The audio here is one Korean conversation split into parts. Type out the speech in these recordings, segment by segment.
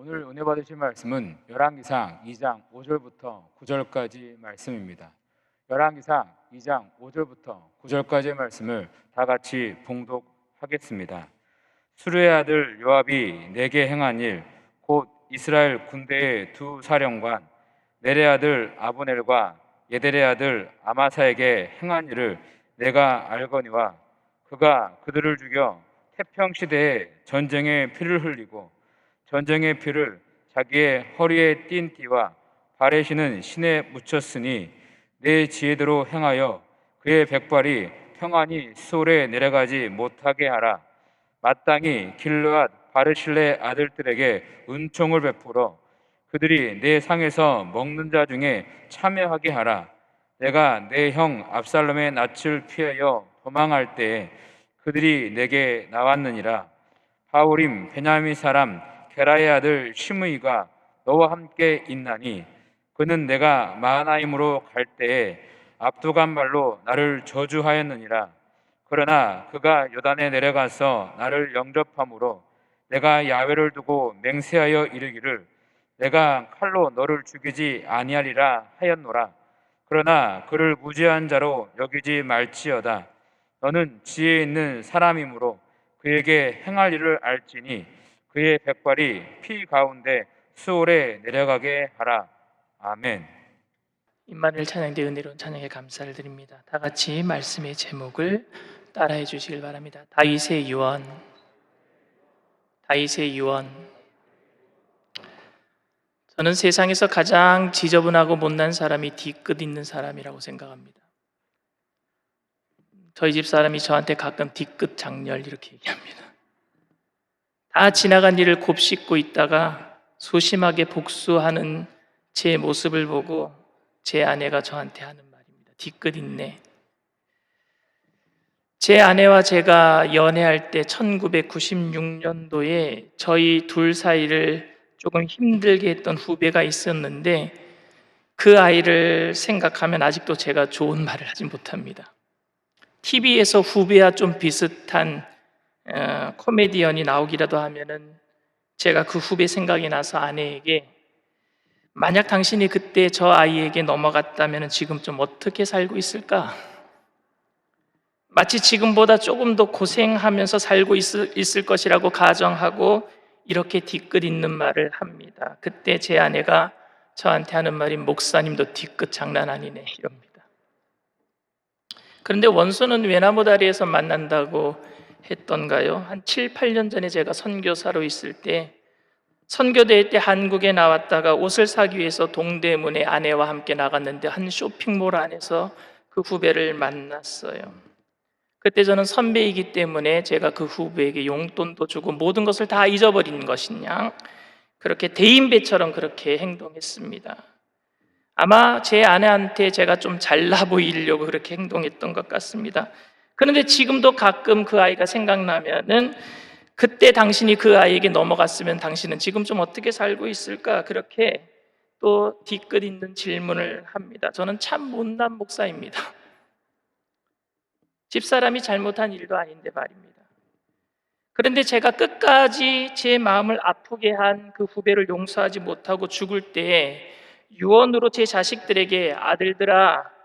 오늘 은혜 받으실 말씀은 열왕기상 2장 5절부터 9절까지 말씀입니다. 열왕기상 2장 5절부터 9절까지의 말씀을 다 같이 봉독하겠습니다. 수르의 아들 요압이 내게 행한 일, 곧 이스라엘 군대의 두 사령관 네레 아들 아브넬과 예데레 아들 아마사에게 행한 일을 내가 알거니와 그가 그들을 죽여 태평 시대에 전쟁의 피를 흘리고 전쟁의 피를 자기의 허리에 띈 띠와 발에 신은 신에 묻혔으니 내 지혜대로 행하여 그의 백발이 평안히 수월에 내려가지 못하게 하라. 마땅히 길르앗 바르실레 아들들에게 은총을 베풀어 그들이 내 상에서 먹는 자 중에 참여하게 하라. 내가 내 형 압살롬의 낯을 피하여 도망할 때에 그들이 내게 나왔느니라. 바울임 베냐민 사람 게라의 아들 시므이가 너와 함께 있나니 그는 내가 마하나임으로 갈 때에 압도간 말로 나를 저주하였느니라. 그러나 그가 요단에 내려가서 나를 영접함으로 내가 야외를 두고 맹세하여 이르기를 내가 칼로 너를 죽이지 아니하리라 하였노라. 그러나 그를 무죄한 자로 여기지 말지어다. 너는 지혜 있는 사람이므로 그에게 행할 일을 알지니 그의 백발이 피 가운데 수월에 내려가게 하라. 아멘. 임마누엘 찬양대 은혜로운 찬양에 감사를 드립니다. 다 같이 말씀의 제목을 따라해 주시길 바랍니다. 다윗의 유언, 다윗의 유언. 저는 세상에서 가장 지저분하고 못난 사람이 뒤끝 있는 사람이라고 생각합니다. 저희 집 사람이 저한테 가끔 뒤끝 장렬 이렇게 얘기합니다. 다 지나간 일을 곱씹고 있다가 소심하게 복수하는 제 모습을 보고 제 아내가 저한테 하는 말입니다. 뒤끝 있네. 제 아내와 제가 연애할 때 1996년도에 저희 둘 사이를 조금 힘들게 했던 후배가 있었는데 그 아이를 생각하면 아직도 제가 좋은 말을 하지 못합니다. TV에서 후배와 좀 비슷한 어, 코미디언이 나오기라도 하면은 제가 그 후배 생각이 나서 아내에게 만약 당신이 그때 저 아이에게 넘어갔다면 지금 좀 어떻게 살고 있을까? 마치 지금보다 조금 더 고생하면서 살고 있을, 있을 것이라고 가정하고 이렇게 뒤끝 있는 말을 합니다. 그때 제 아내가 저한테 하는 말이 목사님도 뒤끝 장난 아니네 이럽니다. 그런데 원수는 외나무 다리에서 만난다고 했던가요? 한 7, 8년 전에 제가 선교사로 있을 때 선교대회 때 한국에 나왔다가 옷을 사기 위해서 동대문에 아내와 함께 나갔는데 한 쇼핑몰 안에서 그 후배를 만났어요. 그때 저는 선배이기 때문에 제가 그 후배에게 용돈도 주고 모든 것을 다 잊어버린 것이냐 그렇게 대인배처럼 그렇게 행동했습니다. 아마 제 아내한테 제가 좀 잘나 보이려고 그렇게 행동했던 것 같습니다. 그런데 지금도 가끔 그 아이가 생각나면은 그때 당신이 그 아이에게 넘어갔으면 당신은 지금 좀 어떻게 살고 있을까? 그렇게 또 뒤끝 있는 질문을 합니다. 저는 참 못난 목사입니다. 집사람이 잘못한 일도 아닌데 말입니다. 그런데 제가 끝까지 제 마음을 아프게 한 그 후배를 용서하지 못하고 죽을 때 유언으로 제 자식들에게 아들들아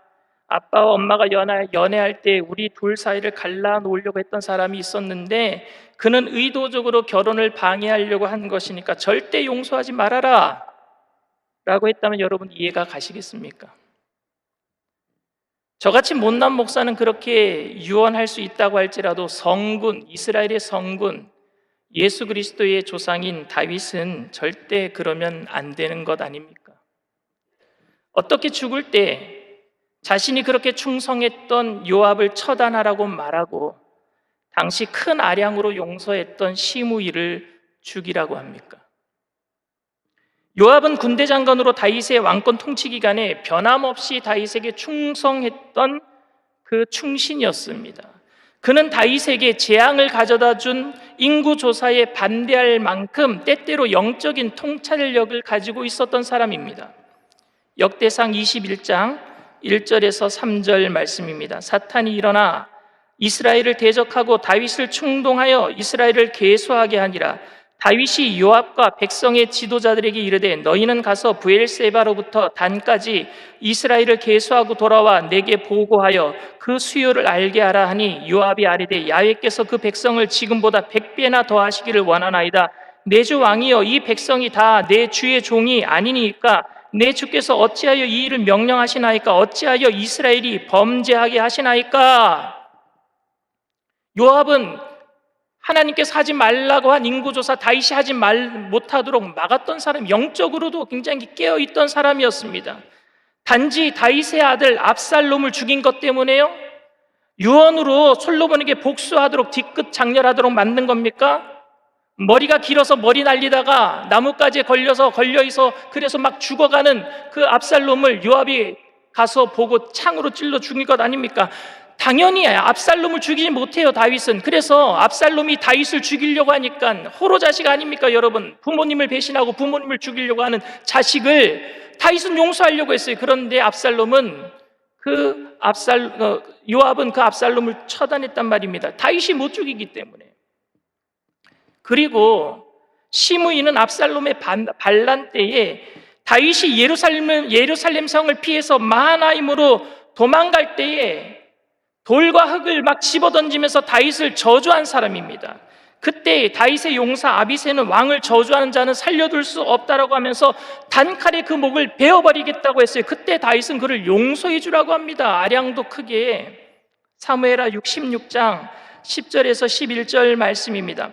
아빠와 엄마가 연애, 연애 할 때 우리 둘 사이를 갈라 놓으려고 했던 사람이 있었는데 그는 의도적으로 결혼을 방해하려고 한 것이니까 절대 용서하지 말아라 라고 했다면 여러분 이해가 가시겠습니까? 저같이 못난 목사는 그렇게 유언할 수 있다고 할지라도 성군, 이스라엘의 성군, 예수 그리스도의 조상인 다윗은 절대 그러면 안 되는 것 아닙니까? 어떻게 죽을 때 자신이 그렇게 충성했던 요압을 처단하라고 말하고 당시 큰 아량으로 용서했던 시므이를 죽이라고 합니까? 요압은 군대 장관으로 다윗의 왕권 통치 기간에 변함없이 다윗에게 충성했던 그 충신이었습니다. 그는 다윗에게 재앙을 가져다 준 인구 조사에 반대할 만큼 때때로 영적인 통찰력을 가지고 있었던 사람입니다. 역대상 21장 1절에서 3절 말씀입니다. 사탄이 일어나 이스라엘을 대적하고 다윗을 충동하여 이스라엘을 계수하게 하니라. 다윗이 요압과 백성의 지도자들에게 이르되 너희는 가서 부엘세바로부터 단까지 이스라엘을 계수하고 돌아와 내게 보고하여 그 수요를 알게 하라 하니 요압이 아뢰되 야훼께서 그 백성을 지금보다 백배나 더하시기를 원하나이다 내 주 왕이여 이 백성이 다 내 주의 종이 아니니까 내 주께서 어찌하여 이 일을 명령하시나이까 어찌하여 이스라엘이 범죄하게 하시나이까 요압은 하나님께서 하지 말라고 한 인구조사 다윗이 하지 말 못하도록 막았던 사람, 영적으로도 굉장히 깨어 있던 사람이었습니다. 단지 다윗의 아들 압살롬을 죽인 것 때문에요. 유언으로 솔로몬에게 복수하도록 뒤끝 장렬하도록 만든 겁니까? 머리가 길어서 머리 날리다가 나뭇가지에 걸려서 걸려 있어 그래서 막 죽어가는 그 압살롬을 요압이 가서 보고 창으로 찔러 죽인 것 아닙니까? 당연히 압살롬을 죽이지 못해요 다윗은. 그래서 압살롬이 다윗을 죽이려고 하니까 호로 자식 아닙니까 여러분? 부모님을 배신하고 부모님을 죽이려고 하는 자식을 다윗은 용서하려고 했어요. 그런데 압살롬은 그 압살 어, 요압은 그 압살롬을 처단했단 말입니다. 다윗이 못 죽이기 때문에 그리고 시므이는 압살롬의 반- 반란 때에 다윗이 예루살렘 예루살렘 성을 피해서 마하나임으로 도망갈 때에 돌과 흙을 막 집어던지면서 다윗을 저주한 사람입니다. 그때 다윗의 용사 아비세는 왕을 저주하는 자는 살려둘 수 없다라고 하면서 단칼에 그 목을 베어버리겠다고 했어요. 그때 다윗은 그를 용서해 주라고 합니다. 아량도 크게 사무엘하 66장 10절에서 11절 말씀입니다.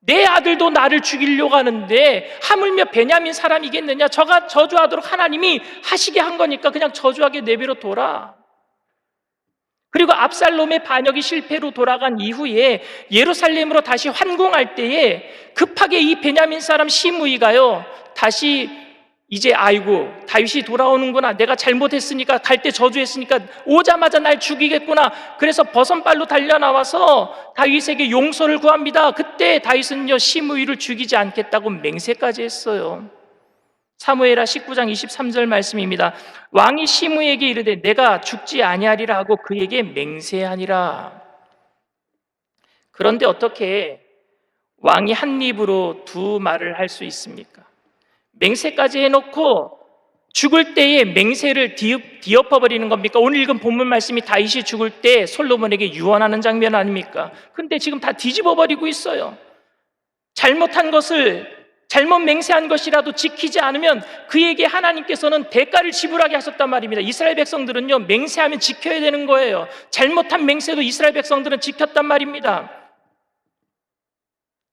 내 아들도 나를 죽이려고 하는데 하물며 베냐민 사람이겠느냐? 저가 저주하도록 하나님이 하시게 한 거니까 그냥 저주하게 내버려 둬라. 그리고 압살롬의 반역이 실패로 돌아간 이후에 예루살렘으로 다시 환공할 때에 급하게 이 베냐민 사람 시므이가요 다시 이제 아이고 다윗이 돌아오는구나. 내가 잘못했으니까 갈 때 저주했으니까 오자마자 날 죽이겠구나. 그래서 버선발로 달려 나와서 다윗에게 용서를 구합니다. 그때 다윗은요 시므이를 죽이지 않겠다고 맹세까지 했어요. 사무엘하 19장 23절 말씀입니다. 왕이 시므에게 이르되 내가 죽지 아니하리라 하고 그에게 맹세하니라. 그런데 어떻게 왕이 한 입으로 두 말을 할 수 있습니까? 맹세까지 해놓고 죽을 때에 맹세를 뒤엎, 뒤엎어버리는 겁니까? 오늘 읽은 본문 말씀이 다윗이 죽을 때 솔로몬에게 유언하는 장면 아닙니까? 근데 지금 다 뒤집어버리고 있어요. 잘못한 것을 잘못 맹세한 것이라도 지키지 않으면 그에게 하나님께서는 대가를 지불하게 하셨단 말입니다. 이스라엘 백성들은요, 맹세하면 지켜야 되는 거예요. 잘못한 맹세도 이스라엘 백성들은 지켰단 말입니다.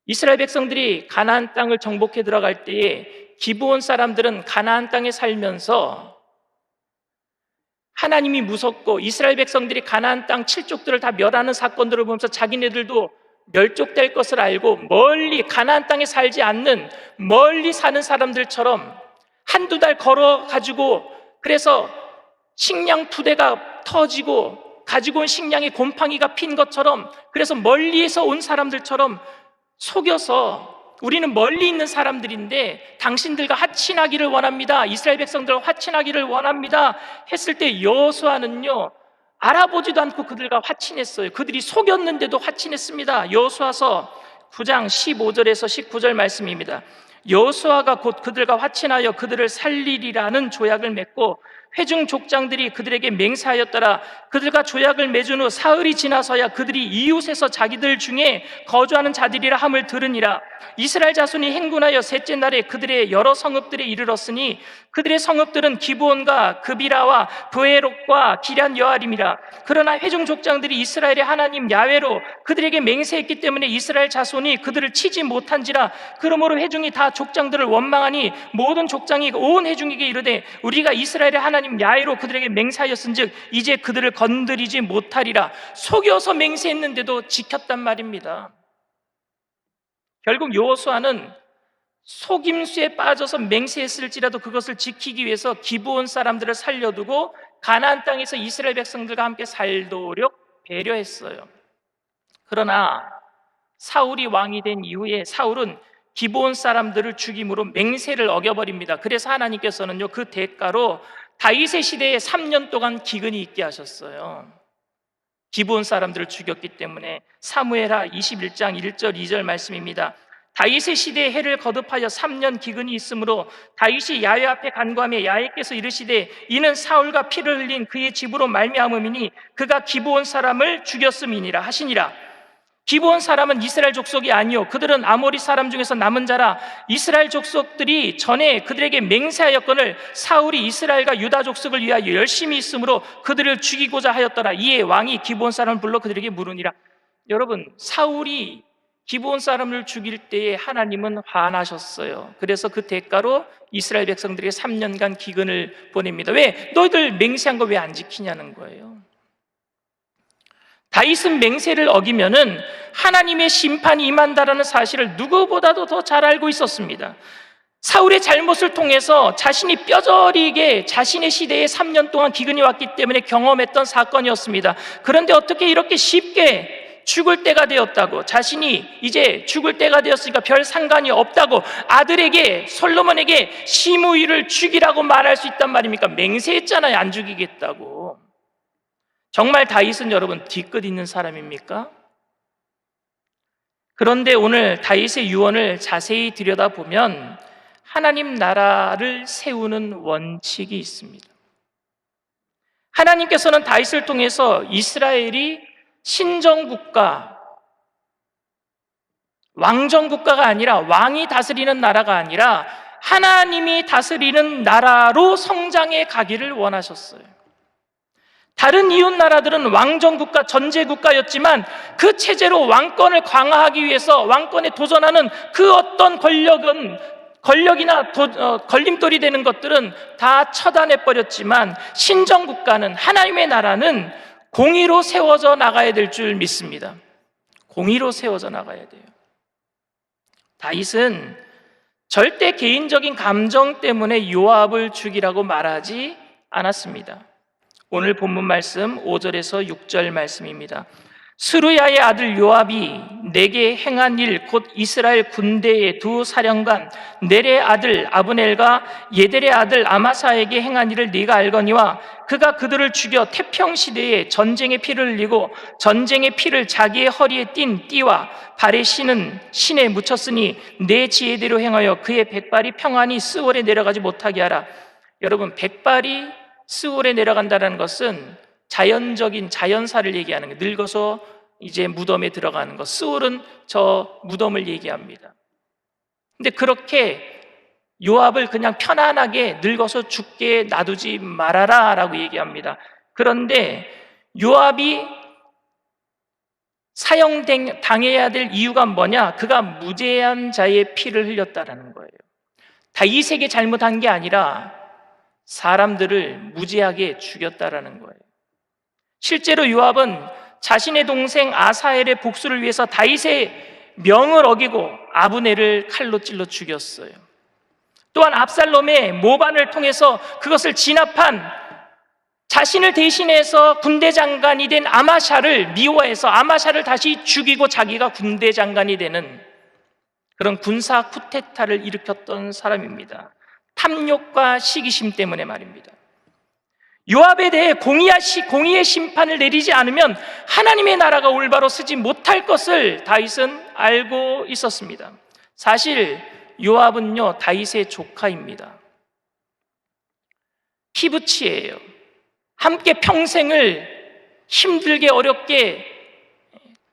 이스라엘 백성들이 가나안 땅을 정복해 들어갈 때에 기브온 사람들은 가나안 땅에 살면서 하나님이 무섭고 이스라엘 백성들이 가나안 땅 칠족들을 다 멸하는 사건들을 보면서 자기네들도 멸족될 것을 알고 멀리 가나안 땅에 살지 않는 멀리 사는 사람들처럼 한두 달 걸어 가지고 그래서 식량 부대가 터지고 가지고 온 식량에 곰팡이가 핀 것처럼 그래서 멀리에서 온 사람들처럼 속여서 우리는 멀리 있는 사람들인데 당신들과 화친하기를 원합니다. 이스라엘 백성들과 화친하기를 원합니다. 했을 때 여호수아는요. 알아보지도 않고 그들과 화친했어요. 그들이 속였는데도 화친했습니다. 여호수아서 9장 15절에서 19절 말씀입니다. 여호수아가 곧 그들과 화친하여 그들을 살리리라는 조약을 맺고 회중 족장들이 그들에게 맹세하였더라. 그들과 조약을 맺은 후 사흘이 지나서야 그들이 이웃에서 자기들 중에 거주하는 자들이라 함을 들으니라. 이스라엘 자손이 행군하여 셋째 날에 그들의 여러 성읍들에 이르렀으니 그들의 성읍들은 기브온과 그비라와 브에록과 기란 여아림이라. 그러나 회중 족장들이 이스라엘의 하나님 야외로 그들에게 맹세했기 때문에 이스라엘 자손이 그들을 치지 못한지라. 그러므로 회중이 다 족장들을 원망하니 모든 족장이 온 회중에게 이르되 우리가 이스라엘의 하나님 야외로 그들에게 맹세하였은즉 이제 그들을 건드리지 못하리라. 속여서 맹세했는데도 지켰단 말입니다. 결국 여호수아는 속임수에 빠져서 맹세했을지라도 그것을 지키기 위해서 기브온 사람들을 살려두고 가나안 땅에서 이스라엘 백성들과 함께 살도록 배려했어요. 그러나 사울이 왕이 된 이후에 사울은 기브온 사람들을 죽임으로 맹세를 어겨버립니다. 그래서 하나님께서는요 그 대가로 다윗의 시대에 3년 동안 기근이 있게 하셨어요. 기브온 사람들을 죽였기 때문에 사무엘하 21장 1절 2절 말씀입니다. 다윗의 시대에 해를 거듭하여 3년 기근이 있으므로 다윗이 야훼 앞에 간구하며 야훼께서 이르시되 이는 사울과 피를 흘린 그의 집으로 말미암음이니 그가 기브온 사람을 죽였음이니라 하시니라. 기브온 사람은 이스라엘 족속이 아니요. 그들은 아모리 사람 중에서 남은 자라. 이스라엘 족속들이 전에 그들에게 맹세하였거늘 사울이 이스라엘과 유다 족속을 위하여 열심히 있으므로 그들을 죽이고자 하였더라. 이에 왕이 기브온 사람을 불러 그들에게 물으니라. 여러분 사울이 기브온 사람을 죽일 때에 하나님은 화나셨어요. 그래서 그 대가로 이스라엘 백성들에게 3년간 기근을 보냅니다. 왜? 너희들 맹세한 거 왜 안 지키냐는 거예요 다윗은 맹세를 어기면은 하나님의 심판이 임한다라는 사실을 누구보다도 더 잘 알고 있었습니다. 사울의 잘못을 통해서 자신이 뼈저리게 자신의 시대에 3년 동안 기근이 왔기 때문에 경험했던 사건이었습니다. 그런데 어떻게 이렇게 쉽게 죽을 때가 되었다고 자신이 이제 죽을 때가 되었으니까 별 상관이 없다고 아들에게 솔로몬에게 시므이를 죽이라고 말할 수 있단 말입니까? 맹세했잖아요. 안 죽이겠다고. 정말 다윗은 여러분 뒤끝 있는 사람입니까? 그런데 오늘 다윗의 유언을 자세히 들여다보면 하나님 나라를 세우는 원칙이 있습니다. 하나님께서는 다윗을 통해서 이스라엘이 신정국가, 왕정국가가 아니라 왕이 다스리는 나라가 아니라 하나님이 다스리는 나라로 성장해 가기를 원하셨어요. 다른 이웃 나라들은 왕정국가, 전제국가였지만 그 체제로 왕권을 강화하기 위해서 왕권에 도전하는 그 어떤 권력은 권력이나 도, 어, 걸림돌이 되는 것들은 다 처단해 버렸지만 신정 국가는 하나님의 나라는 공의로 세워져 나가야 될 줄 믿습니다. 공의로 세워져 나가야 돼요. 다윗은 절대 개인적인 감정 때문에 요압을 죽이라고 말하지 않았습니다. 오늘 본문 말씀 5절에서 6절 말씀입니다. 스루야의 아들 요압이 내게 행한 일 곧 이스라엘 군대의 두 사령관 넬의 아들 아브넬과 예델의 아들 아마사에게 행한 일을 네가 알거니와 그가 그들을 죽여 태평 시대에 전쟁의 피를 흘리고 전쟁의 피를 자기의 허리에 띤 띠와 발에 신은 신에 묻혔으니 내 지혜대로 행하여 그의 백발이 평안히 스월에 내려가지 못하게 하라. 여러분 백발이 스올에 내려간다는 것은 자연적인 자연사를 얘기하는 거예요. 늙어서 이제 무덤에 들어가는 것. 스올은 저 무덤을 얘기합니다. 근데 그렇게 요압을 그냥 편안하게 늙어서 죽게 놔두지 말아라 라고 얘기합니다. 그런데 요압이 사형 당해야 될 이유가 뭐냐? 그가 무죄한 자의 피를 흘렸다라는 거예요. 다이세계 잘못한 게 아니라 사람들을 무지하게 죽였다라는 거예요. 실제로 요압은 자신의 동생 아사엘의 복수를 위해서 다윗의 명을 어기고 아브네를 칼로 찔러 죽였어요. 또한 압살롬의 모반을 통해서 그것을 진압한 자신을 대신해서 군대 장관이 된 아마샤를 미워해서 아마샤를 다시 죽이고 자기가 군대 장관이 되는 그런 군사 쿠데타를 일으켰던 사람입니다. 탐욕과 시기심 때문에 말입니다. 요압에 대해 공의의 심판을 내리지 않으면 하나님의 나라가 올바로 쓰지 못할 것을 다윗은 알고 있었습니다. 사실 요압은요 다윗의 조카입니다. 피부치예요. 함께 평생을 힘들게 어렵게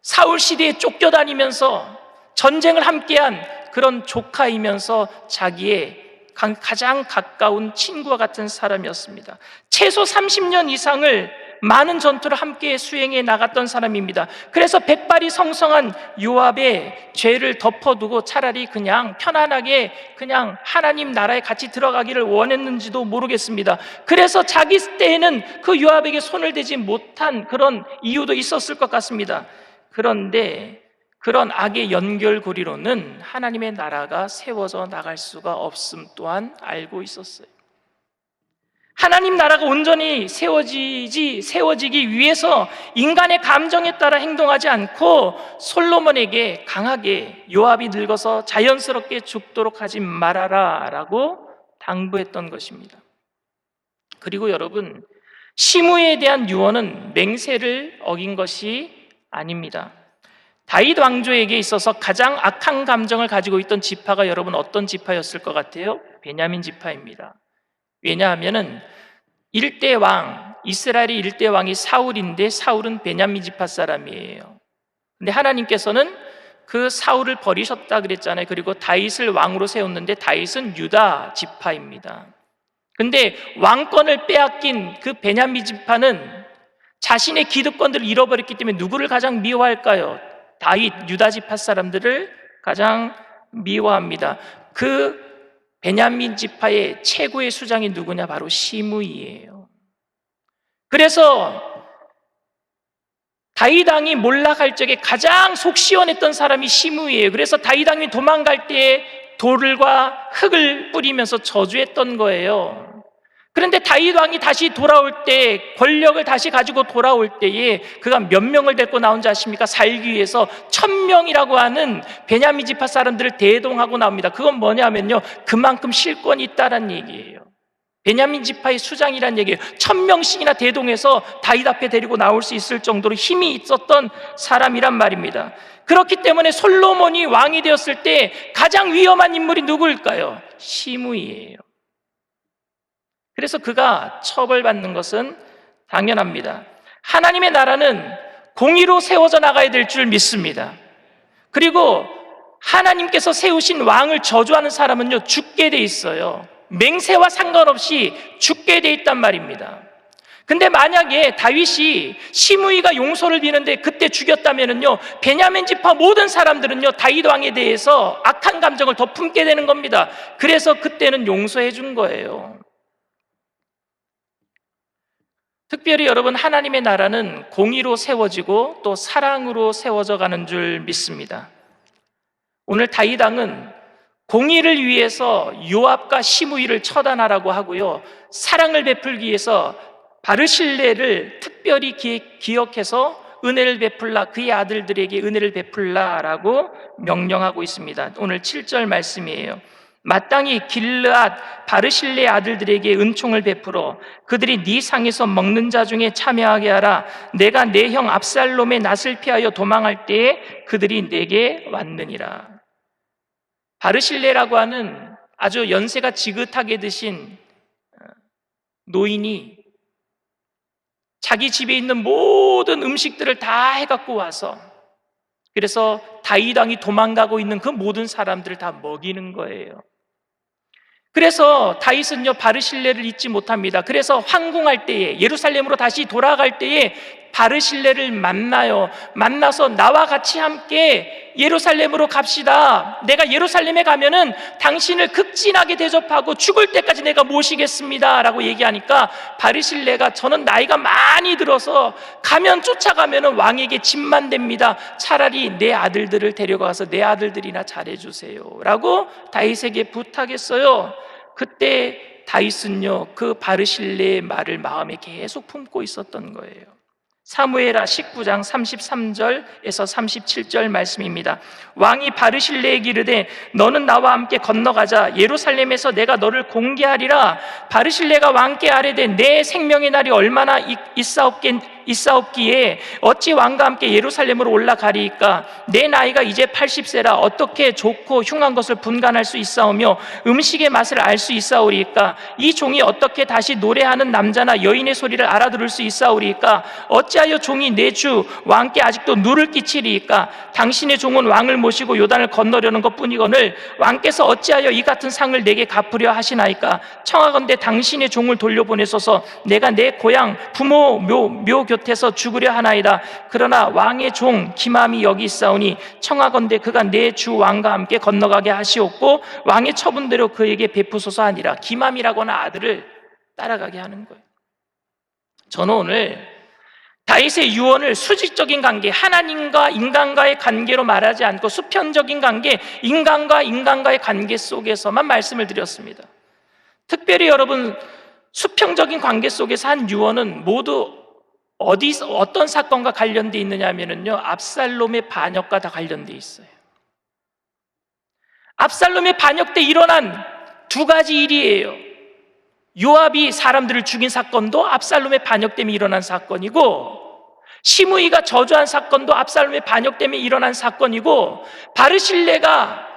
사울 시대에 쫓겨다니면서 전쟁을 함께한 그런 조카이면서 자기의 가장 가까운 친구와 같은 사람이었습니다. 최소 30년 이상을 많은 전투를 함께 수행해 나갔던 사람입니다. 그래서 백발이 성성한 요압의 죄를 덮어두고 차라리 그냥 편안하게 그냥 하나님 나라에 같이 들어가기를 원했는지도 모르겠습니다. 그래서 자기 때에는 그 요압에게 손을 대지 못한 그런 이유도 있었을 것 같습니다. 그런데 그런 악의 연결고리로는 하나님의 나라가 세워져 나갈 수가 없음 또한 알고 있었어요. 하나님 나라가 온전히 세워지지 세워지기 위해서 인간의 감정에 따라 행동하지 않고 솔로몬에게 강하게 요압이 늙어서 자연스럽게 죽도록 하지 말아라 라고 당부했던 것입니다. 그리고 여러분 시무에 대한 유언은 맹세를 어긴 것이 아닙니다. 다윗 왕조에게 있어서 가장 악한 감정을 가지고 있던 지파가 여러분 어떤 지파였을 것 같아요? 베냐민 지파입니다. 왜냐하면은 일대 왕 이스라엘의 일대 왕이 사울인데 사울은 베냐민 지파 사람이에요. 근데 하나님께서는 그 사울을 버리셨다 그랬잖아요. 그리고 다윗을 왕으로 세웠는데 다윗은 유다 지파입니다. 근데 왕권을 빼앗긴 그 베냐민 지파는 자신의 기득권들을 잃어버렸기 때문에 누구를 가장 미워할까요? 다윗 유다 지파 사람들을 가장 미워합니다. 그 베냐민 지파의 최고의 수장이 누구냐? 바로 시므이예요. 그래서 다윗 왕이 몰락할 적에 가장 속 시원했던 사람이 시므이예요. 그래서 다윗 왕이 도망갈 때 돌과 흙을 뿌리면서 저주했던 거예요. 그런데 다윗 왕이 다시 돌아올 때 권력을 다시 가지고 돌아올 때에 그가 몇 명을 데리고 나온지 아십니까? 살기 위해서 천 명이라고 하는 베냐민 지파 사람들을 대동하고 나옵니다. 그건 뭐냐면요, 그만큼 실권이 있다란 얘기예요. 베냐민 지파의 수장이란 얘기예요. 천 명씩이나 대동해서 다윗 앞에 데리고 나올 수 있을 정도로 힘이 있었던 사람이란 말입니다. 그렇기 때문에 솔로몬이 왕이 되었을 때 가장 위험한 인물이 누구일까요? 시므이예요. 그래서 그가 처벌받는 것은 당연합니다. 하나님의 나라는 공의로 세워져 나가야 될 줄 믿습니다. 그리고 하나님께서 세우신 왕을 저주하는 사람은요, 죽게 돼 있어요. 맹세와 상관없이 죽게 돼 있단 말입니다. 근데 만약에 다윗이 시므이가 용서를 비는데 그때 죽였다면은요 베냐민 지파 모든 사람들은요 다윗 왕에 대해서 악한 감정을 더 품게 되는 겁니다. 그래서 그때는 용서해 준 거예요. 특별히 여러분 하나님의 나라는 공의로 세워지고 또 사랑으로 세워져 가는 줄 믿습니다. 오늘 다윗 왕은 공의를 위해서 요압과 시므이를 처단하라고 하고요. 사랑을 베풀기 위해서 바르실레를 특별히 기, 억해서 은혜를 베풀라 그의 아들들에게 은혜를 베풀라라고 명령하고 있습니다. 오늘 7절 말씀이에요. 마땅히 길르앗 바르실레 아들들에게 은총을 베풀어 그들이 네 상에서 먹는 자 중에 참여하게 하라 내가 내 형 압살롬의 낯을 피하여 도망할 때에 그들이 내게 왔느니라 바르실레라고 하는 아주 연세가 지긋하게 드신 어, 노인이 자기 집에 있는 모든 음식들을 다 해갖고 와서 그래서 다윗 왕이 도망가고 있는 그 모든 사람들을 다 먹이는 거예요. 그래서 다윗은요 바르실레를 잊지 못합니다. 그래서 황궁할 때에 예루살렘으로 다시 돌아갈 때에 바르실레를 만나요. 만나서 나와 같이 함께 예루살렘으로 갑시다. 내가 예루살렘에 가면은 당신을 극진하게 대접하고 죽을 때까지 내가 모시겠습니다 라고 얘기하니까 바르실레가 저는 나이가 많이 들어서 가면 쫓아가면은 왕에게 짐만 됩니다. 차라리 내 아들들을 데려가서 내 아들들이나 잘해 주세요 라고 다윗에게 부탁했어요. 그때 다윗은요 그 바르실레의 말을 마음에 계속 품고 있었던 거예요. 사무엘하 19장 33절에서 37절 말씀입니다. 왕이 바르실레에 기르되 너는 나와 함께 건너가자 예루살렘에서 내가 너를 공개하리라 바르실레가 왕께 아뢰되 내 생명의 날이 얼마나 있사옵겠 있사옵기에 어찌 왕과 함께 예루살렘으로 올라가리이까? 내 나이가 이제 80세라 어떻게 좋고 흉한 것을 분간할 수 있사오며 음식의 맛을 알 수 있사오리이까? 이 종이 어떻게 다시 노래하는 남자나 여인의 소리를 알아들을 수 있사오리이까? 어찌하여 종이 내 주 왕께 아직도 누를 끼치리이까? 당신의 종은 왕을 모시고 요단을 건너려는 것뿐이거늘 왕께서 어찌하여 이 같은 상을 내게 갚으려 하시나이까? 청하건대 당신의 종을 돌려보내소서 내가 내 고향 부모 묘, 묘 곁에서 죽으려 하나이다. 그러나 왕의 종 기맘이 여기 있사오니 청하건대 그가 내 주 왕과 함께 건너가게 하시옵고 왕의 처분대로 그에게 베푸소서 하니라. 기맘이라고는 아들을 따라가게 하는 거예요. 저는 오늘 다윗의 유언을 수직적인 관계, 하나님과 인간과의 관계로 말하지 않고 수편적인 관계, 인간과 인간과의 관계 속에서만 말씀을 드렸습니다. 특별히 여러분 수평적인 관계 속에서 한 유언은 모두 어디 어떤 사건과 관련돼 있느냐 하면은요 압살롬의 반역과 다 관련돼 있어요. 압살롬의 반역 때 일어난 두 가지 일이에요. 요압이 사람들을 죽인 사건도 압살롬의 반역 때문에 일어난 사건이고 시므이가 저주한 사건도 압살롬의 반역 때문에 일어난 사건이고 바르실레가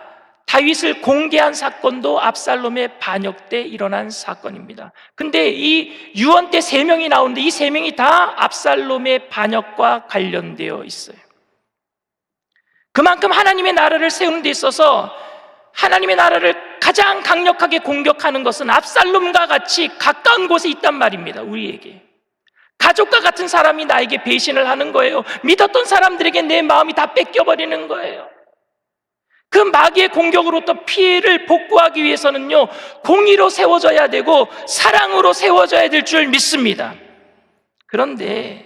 다윗을 공개한 사건도 압살롬의 반역 때 일어난 사건입니다. 근데 이 유언 때 세 명이 나오는데 이 세 명이 다 압살롬의 반역과 관련되어 있어요. 그만큼 하나님의 나라를 세우는 데 있어서 하나님의 나라를 가장 강력하게 공격하는 것은 압살롬과 같이 가까운 곳에 있단 말입니다. 우리에게. 가족과 같은 사람이 나에게 배신을 하는 거예요. 믿었던 사람들에게 내 마음이 다 뺏겨버리는 거예요. 그 마귀의 공격으로부터 피해를 복구하기 위해서는요, 공의로 세워져야 되고, 사랑으로 세워져야 될 줄 믿습니다. 그런데,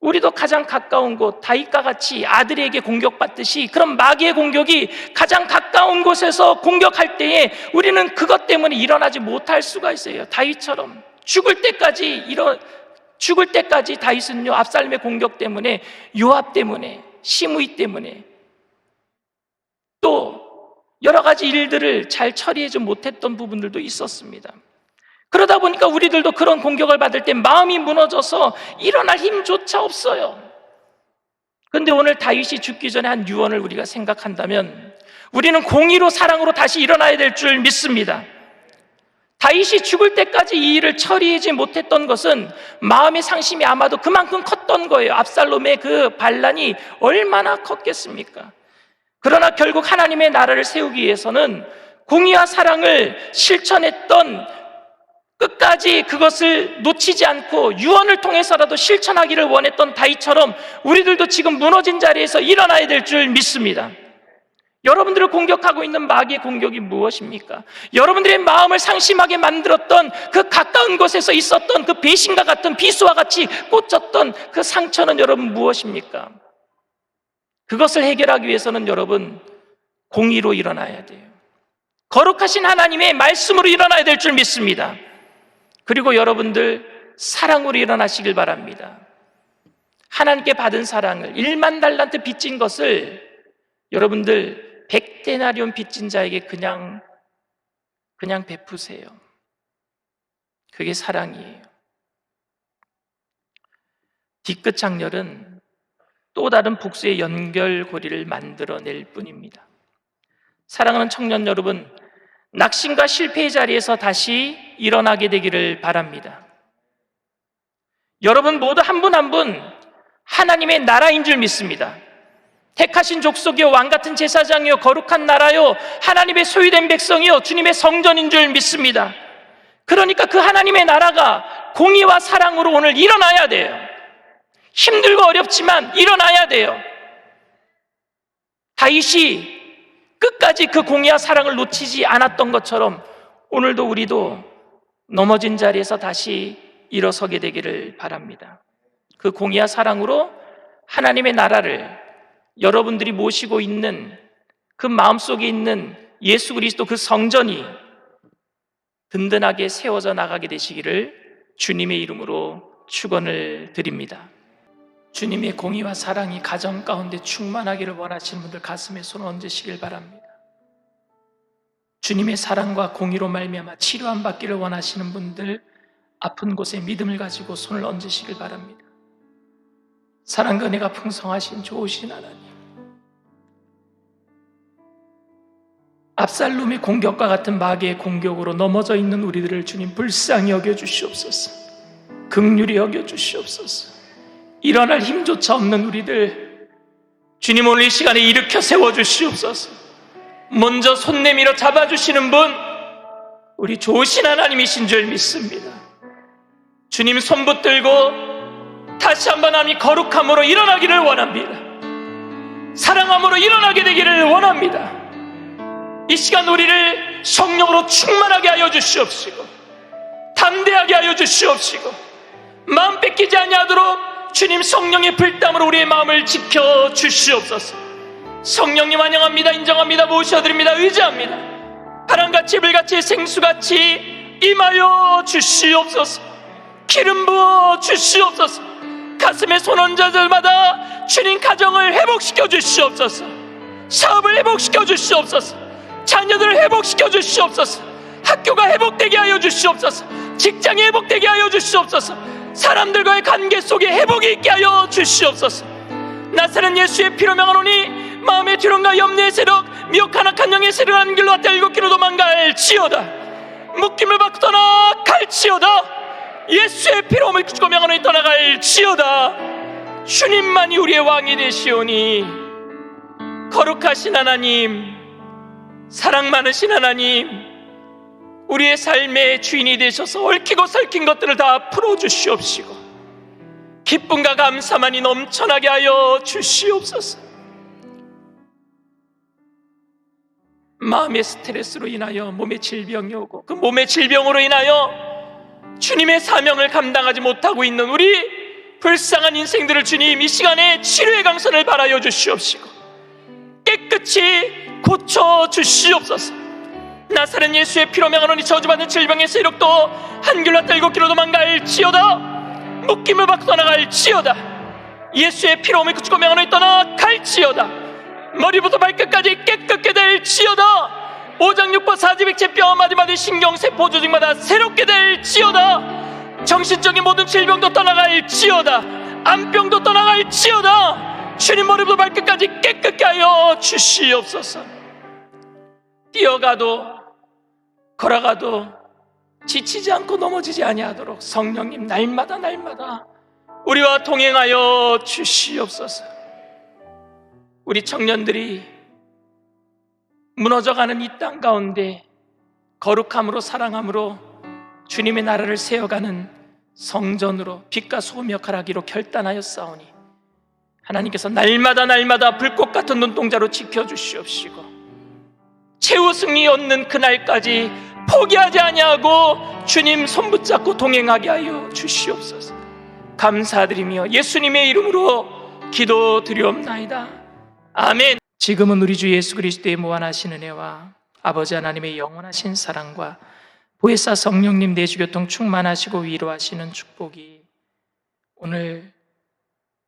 우리도 가장 가까운 곳, 다윗과 같이 아들에게 공격받듯이 그런 마귀의 공격이 가장 가까운 곳에서 공격할 때에 우리는 그것 때문에 일어나지 못할 수가 있어요. 다윗처럼. 죽을 때까지 일어, 죽을 때까지 다윗은요, 압살롬의 공격 때문에, 요압 때문에, 시므이 때문에, 또 여러 가지 일들을 잘 처리하지 못했던 부분들도 있었습니다. 그러다 보니까 우리들도 그런 공격을 받을 때 마음이 무너져서 일어날 힘조차 없어요. 그런데 오늘 다윗이 죽기 전에 한 유언을 우리가 생각한다면 우리는 공의로 사랑으로 다시 일어나야 될 줄 믿습니다. 다윗이 죽을 때까지 이 일을 처리하지 못했던 것은 마음의 상심이 아마도 그만큼 컸던 거예요. 압살롬의 그 반란이 얼마나 컸겠습니까? 그러나 결국 하나님의 나라를 세우기 위해서는 공의와 사랑을 실천했던 끝까지 그것을 놓치지 않고 유언을 통해서라도 실천하기를 원했던 다윗처럼 우리들도 지금 무너진 자리에서 일어나야 될 줄 믿습니다. 여러분들을 공격하고 있는 마귀의 공격이 무엇입니까? 여러분들의 마음을 상심하게 만들었던 그 가까운 곳에서 있었던 그 배신과 같은 비수와 같이 꽂혔던 그 상처는 여러분 무엇입니까? 그것을 해결하기 위해서는 여러분 공의로 일어나야 돼요. 거룩하신 하나님의 말씀으로 일어나야 될 줄 믿습니다. 그리고 여러분들 사랑으로 일어나시길 바랍니다. 하나님께 받은 사랑을 1만 달란트 빚진 것을 여러분들 100데나리온 빚진 자에게 그냥 그냥 베푸세요. 그게 사랑이에요. 뒤끝 장렬은 또 다른 복수의 연결고리를 만들어낼 뿐입니다. 사랑하는 청년 여러분, 낙심과 실패의 자리에서 다시 일어나게 되기를 바랍니다. 여러분 모두 한 분 한 분 하나님의 나라인 줄 믿습니다. 택하신 족속이요 왕 같은 제사장이요 거룩한 나라요 하나님의 소유된 백성이요 주님의 성전인 줄 믿습니다. 그러니까 그 하나님의 나라가 공의와 사랑으로 오늘 일어나야 돼요. 힘들고 어렵지만 일어나야 돼요. 다윗이 끝까지 그 공의와 사랑을 놓치지 않았던 것처럼 오늘도 우리도 넘어진 자리에서 다시 일어서게 되기를 바랍니다. 그 공의와 사랑으로 하나님의 나라를 여러분들이 모시고 있는 그 마음속에 있는 예수 그리스도 그 성전이 든든하게 세워져 나가게 되시기를 주님의 이름으로 축원을 드립니다. 주님의 공의와 사랑이 가정 가운데 충만하기를 원하시는 분들 가슴에 손 얹으시길 바랍니다. 주님의 사랑과 공의로 말미암아 치료함 받기를 원하시는 분들 아픈 곳에 믿음을 가지고 손을 얹으시길 바랍니다. 사랑과 은혜가 풍성하신 좋으신 하나님. 압살롬의 공격과 같은 마귀의 공격으로 넘어져 있는 우리들을 주님 불쌍히 여겨 주시옵소서. 극률이 여겨 주시옵소서. 일어날 힘조차 없는 우리들 주님 오늘 이 시간에 일으켜 세워 주시옵소서. 먼저 손 내밀어 잡아 주시는 분 우리 좋으신 하나님이신 줄 믿습니다. 주님 손 붙들고 다시 한번 하나님 거룩함으로 일어나기를 원합니다. 사랑함으로 일어나게 되기를 원합니다. 이 시간 우리를 성령으로 충만하게 하여 주시옵시고 담대하게 하여 주시옵시고 마음 뺏기지 아니하도록 주님 성령의 불담으로 우리의 마음을 지켜 주시옵소서. 성령님 환영합니다. 인정합니다. 모셔드립니다. 의지합니다. 바람같이 불같이 생수같이 임하여 주시옵소서. 기름 부어 주시옵소서. 가슴에 손 얹은 자들마다 주님 가정을 회복시켜 주시옵소서. 사업을 회복시켜 주시옵소서. 자녀들을 회복시켜 주시옵소서. 학교가 회복되게 하여 주시옵소서. 직장이 회복되게 하여 주시옵소서. 사람들과의 관계 속에 회복이 있게 하여 주시옵소서. 나사는 예수의 피로 명하노니 마음의 두려움과 염려의 세력 미혹한 악한 영의 세력하는 길로 왔다 일곱 길로 도망갈지어다. 묶임을 받고 떠나 갈지어다. 예수의 피로 몸을 주고 명하노니 떠나갈지어다. 주님만이 우리의 왕이 되시오니 거룩하신 하나님 사랑 많으신 하나님 우리의 삶의 주인이 되셔서 얽히고 설킨 것들을 다 풀어주시옵시고 기쁨과 감사만이 넘쳐나게 하여 주시옵소서. 마음의 스트레스로 인하여 몸에 질병이 오고 그 몸의 질병으로 인하여 주님의 사명을 감당하지 못하고 있는 우리 불쌍한 인생들을 주님 이 시간에 치료의 강선을 바라여 주시옵시고 깨끗이 고쳐 주시옵소서. 나사렛 예수의 피로 명하노니 저주받은 질병의 세력도 한 길로 왔다 일곱 길로 도망갈 지어다. 묶임을 받고 떠나갈 지어다. 예수의 피로 몸을 그치고 명하노니 떠나갈 지어다. 머리부터 발끝까지 깨끗게 될 지어다. 오장육부 사지백체 뼈 마디마디 신경세포 조직마다 새롭게 될 지어다. 정신적인 모든 질병도 떠나갈 지어다. 암병도 떠나갈 지어다. 주님 머리부터 발끝까지 깨끗게 하여 주시옵소서. 뛰어가도 걸어가도 지치지 않고 넘어지지 아니하도록 성령님 날마다 날마다 우리와 동행하여 주시옵소서. 우리 청년들이 무너져가는 이 땅 가운데 거룩함으로 사랑함으로 주님의 나라를 세워가는 성전으로 빛과 소금 역할을 하기로 결단하였사오니 하나님께서 날마다 날마다 불꽃 같은 눈동자로 지켜주시옵시고 최후 승리 얻는 그날까지 포기하지 아니하고 주님 손 붙잡고 동행하게 하여 주시옵소서. 감사드리며 예수님의 이름으로 기도드리옵나이다. 아멘. 지금은 우리 주 예수 그리스도의 무한하신 은혜와 아버지 하나님의 영원하신 사랑과 보혜사 성령님 내주교통 충만하시고 위로하시는 축복이 오늘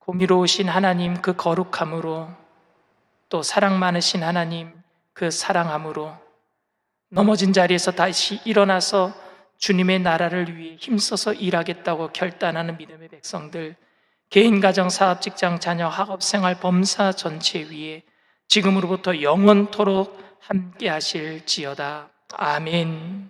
고미로우신 하나님 그 거룩함으로 또 사랑 많으신 하나님 그 사랑함으로 넘어진 자리에서 다시 일어나서 주님의 나라를 위해 힘써서 일하겠다고 결단하는 믿음의 백성들, 개인, 가정, 사업, 직장, 자녀, 학업, 생활, 범사 전체 위에 지금으로부터 영원토록 함께 하실지어다. 아멘.